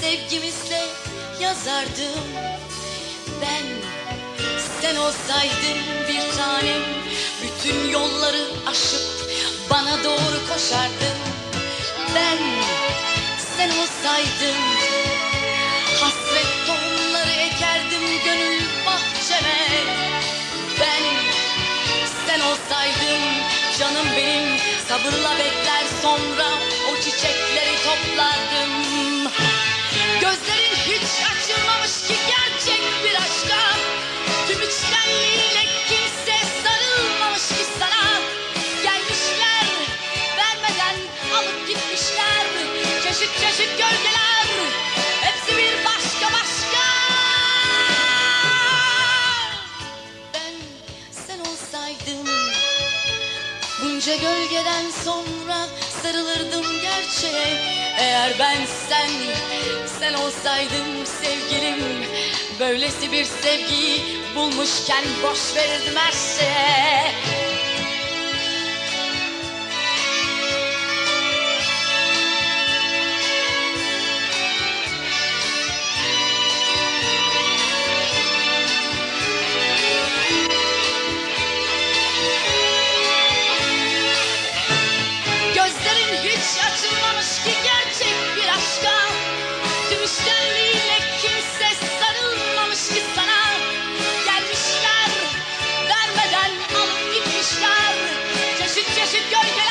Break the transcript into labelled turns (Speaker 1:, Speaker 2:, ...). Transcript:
Speaker 1: sevgimizle yazardım. Ben sen olsaydın bir tanem Bütün yolları aşıp bana doğru koşardın. Ben sen olsaydın Hasret tohumları ekerdim gönül bahçeme. Ben sen olsaydın canım benim Sabırla bekler sonra Bunca gölgeden sonra sarılırdım gerçeğe. Eğer ben sen, sen olsaydım sevgilim Böylesi bir sevgiyi bulmuşken boş verirdim her şeye hiç açılmamış ki gerçek bir aşka. Tüm işkenliğiyle kimse sarılmamış ki sana. Gelmişler vermeden alıp gitmişler. Çeşit çeşit gölgeler